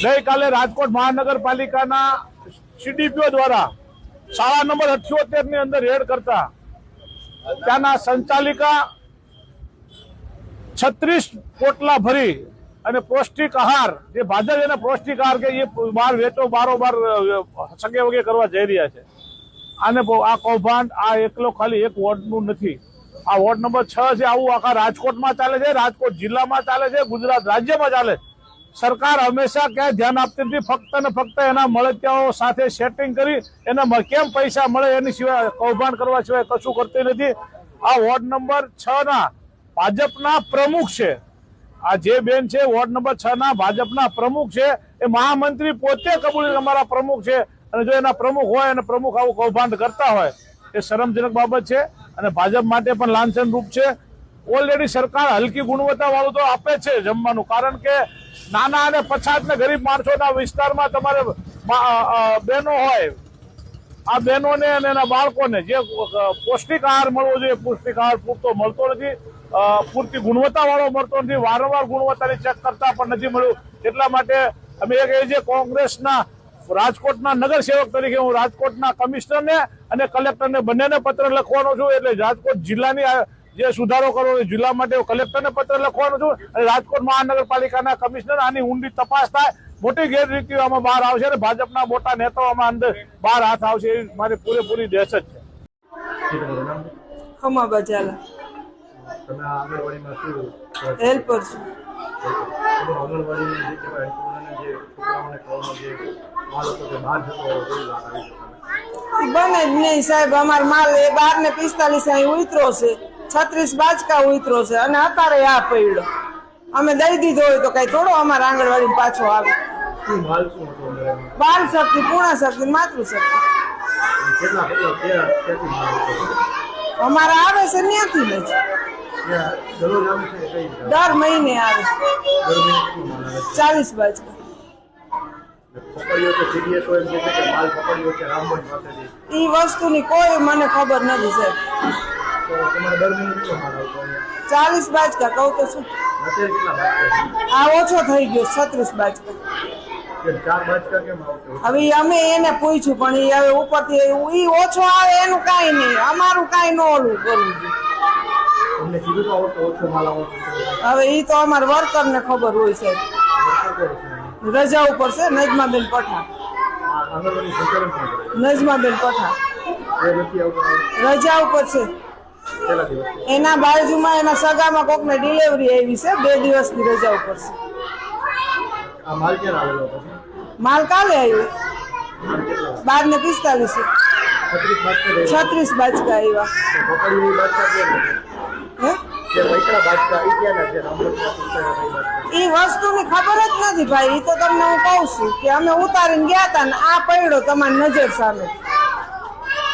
ગઈકાલે રાજકોટ મહાનગરપાલિકાના સીડીપીઓ દ્વારા શાળા નંબર અઠ્યોતેરની અંદર રેડ કરતા ત્યાંના સંચાલિકા છત્રીસ પોટલા ભરી અને પૌષ્ટિક આહાર જે ભાજપ એને પૌષ્ટિક આહાર કે એ બહાર વેચો અ, સગે વગે કરવા જઈ રહ્યા છે આને આ કૌભાંડ આ એકલો ખાલી એક વોર્ડનું નથી આ વોર્ડ નંબર છ છે આવું આખા રાજકોટમાં ચાલે છે રાજકોટ જિલ્લામાં ચાલે છે ગુજરાત રાજ્યમાં ચાલે છે. સરકાર હંમેશા ક્યાંય ધ્યાન આપતી નથી, ફક્ત ને ફક્ત એના મળતિયાઓ સાથે સેટિંગ કરી, એને કેમ પૈસા મળે એની સિવાય કૌભાંડ કરવા સિવાય કશું કરતી નથી. આ વોર્ડ નંબર છ ના ભાજપના પ્રમુખ છે. આ જે બેન છે, વોર્ડ નંબર છ ના ભાજપના પ્રમુખ છે, એ મહામંત્રી પોતે કબૂલી અમારા પ્રમુખ છે. અને જો એના પ્રમુખ હોય, અને પ્રમુખ આવું કૌભાંડ કરતા હોય, એ શરમજનક બાબત છે. અને ભાજપ માટે પણ લાંછન રૂપ છે. ઓલરેડી સરકાર હલકી ગુણવત્તા વાળું તો આપે છે જમવાનું. કારણ કે નાના અને પછાત ને ગરીબ માણસોના વિસ્તારમાં તમારે બહેનો હોય, આ બહેનોને અને એના બાળકોને જે પૌષ્ટિક આહાર મળવો જોઈએ, પૌષ્ટિક આહાર પૂરતો મળતો નથી પૂરતી ગુણવત્તા વાળો મળતો નથી, વારંવાર ગુણવત્તાની ચેક કરતા પણ નથી મળ્યું. એટલા માટે અમે એ કહીએ છીએ કોંગ્રેસના રાજકોટના નગર સેવક તરીકે હું રાજકોટના કમિશનરને અને કલેક્ટરને બંનેને પત્ર લખવાનો છું. એટલે રાજકોટ જિલ્લાની જે સુધારો કરવો જિલ્લા માટે કલેક્ટરને પત્ર લખવાનો છું અને રાજકોટ મહાનગરપાલિકાના કમિશનર આની ઊંડી તપાસ થાય. મોટી ગેરરીતિઓ આમાં બહાર આવશે અને ભાજપના મોટા નેતાઓ આમાં અંદર બહાર હાથ આવશે એ મારી પૂરેપૂરી દહેશત છે. ખમા બજાલા. હેલ્પર બને જ નહીં સાહેબ અમાર માલ એ બાર ને પિસ્તાલીસ અહીં ઉતરો છે. છત્રીસ બાચકા ઉતરો છે અને અત્યારે આ પડ્યો અમે દઈ દીધો હોય તો કઈ થોડો અમારા આંગણવાડી પાછો આવે? બાલ શક્તિ પૂર્ણ શક્તિ માતૃ શક્તિ. અમારા આવે છે ત્યાંથી આવે છે દર મહિને આવે. ચાલીસ બાચકા પકડ્યો તો CDS હોય એમ કહે છે કે માલ પકડ્યો છે રામગંજ પાસેથી ઈ વસ્તુની કોઈ મને ખબર નથી સાહેબ. તો તમારે દર મહિને કેટલો માલ આવતો ચાલીસ બાજકા કહું તો શું? અત્યારે કેટલા બાજકા? આ ઓછો થઈ ગયો છત્રીસ બાચકા ચાર બાજકા કેમ આવતો હવે અમે એને પૂછ્યું પણ એ હવે ઉપરથી ઈ ઓછો આવે એનું કાંઈ નહીં અમારું કાંઈ ન ઓલું કરવું જોઈએ. કીધું તો આવડતો ઓછો માલ આવતો હવે ઈ તો અમાર વર્કર ને ખબર હોય છે. રજા ઉપર છે નજમાબેન પઠા નજમાબેન પઠા એ આવતો? રજા ઉપર છે. એના બાજુમાં એના સગામાં કોકને ડિલિવરી આવી છે બે દિવસની રજા ઉપર છે. માલ ક્યારે આવેલો માલ કાલે આવ્યો. બાર ને પિસ્તાલીસ. છત્રીસ બાજકા આવ્યા. એ વસ્તુની ખબર જ નથી ભાઈ એ તો તમને હું કહું છું કે અમે ઉતારીને ગયા હતા ને આ પડ્યો તમારી નજર સામે.